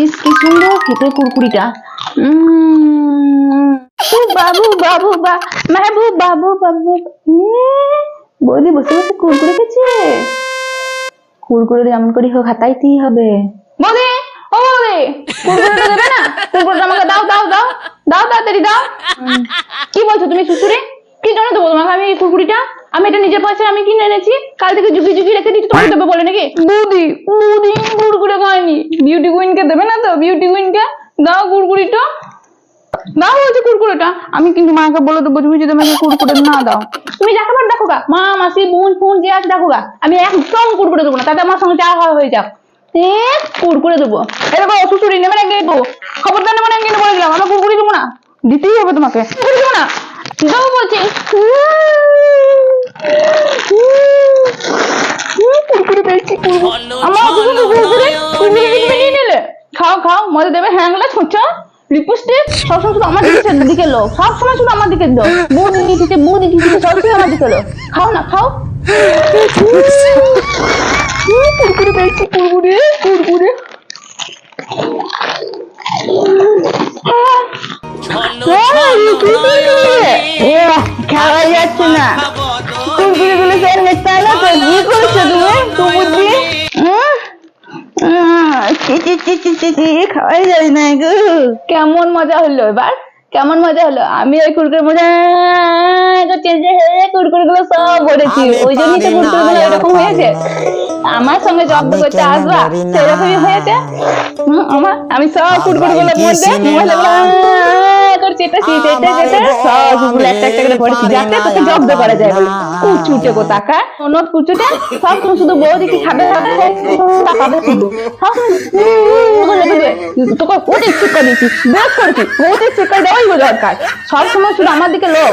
ইস, কি সুন্দর, খেতে কুরকুরিটা। বাবু বাবু, বা মাহবুব বাবু বাবু বৌদি, বসে বসে কুরকুরে খেছে কুরকুরে যেমন করে হোক, হাতাইতেই হবে। বৌদি, ও বৌদি, কুরকুরেটা দেবে না? কুরকুরেটা আমাকে দাও দাও দাও দাও তাড়াতাড়ি, দাও। কি বলছো তুমি শ্বশুরে কি জন্য দেবো তোমাকে আমি এই কুরকুরিটা? আমি এটা নিজের পয়সায় আমি কিনে এনেছি কাল থেকে জুগি জুগি রেখে দিচ্ছি তোমাকে দেবে বলে নাকি? বৌদি বৌদি কুরকুরে খায়নি বিউটি কুইনকে দেবে না তো? বিউটি কুইনকে দাও কুরকুরিটা দাও বলছে কুরকুরেটা আমি কিন্তু মাকে বলে দেবো তুমি যদি আমাকে কুরকুরে না দাও। তুমি যাকে পার দেখো গা। মা মাসি বোন ফোন যে আছে দেখো গা। আমি একদম কুরকুরে দেবো না। তাতে আমার সঙ্গে খাওয়া হয়ে যাক। এ কুরকুরে দেবো। এরকম শ্বশুরি নেবে না গেবো খবরদার নেবে না কিন্তু বলে দিলাম। আমরা দেবো না। দিতেই হবে তোমাকে। দেবো না। দাও বলছি কুরকুরে পেয়েছি কুরকুরে আমার কুরকুরে কুরকুরে তুমি নিয়ে নিলে। খাও খাও মজা দেবে। হ্যাংলা ছোঁচা লিপস্টিক সবসময় শুধু আমার দিকে দিকে লো সব সময় শুধু আমার দিকে লো বৌদি দিকে বৌদি দিকে সবসময় আমার দিকে লো খাও না খাও। কুরকুরে পেয়েছি কুরকুরে কুরকুরে যাচ্ছে না। কুরকুরে গুলো সব নেতা না? তো কি করছ তুমি? খাওয়াই যায় না গো। কেমন মজা হলো এবার? কেমন মজা হলো? আমি ওই কুরকুরে মজা কুরকুরে গুলো সব ভরেছি। ওই জন্যই তো কুরকুরে গুলো এরকম হয়েছে। আমার সঙ্গে জব্দ করতে আসবা? সেরকমই হয়েছে। আমার আমি সব কুরকুরে গুলো মধ্যে মহিলা সবগুলো একটা একটা করে যাতে তোকে জব্দ করা যায় বলে কুচুটে গো টাকা কুচুটে সব তুমি শুধু বউ দেখি খাবে খাবে শুধু করে তোকে কোটি শিক্ষা দিচ্ছি বেশ করেছি দেওয়াই দরকার। সব সময় শুধু আমার দিকে লোক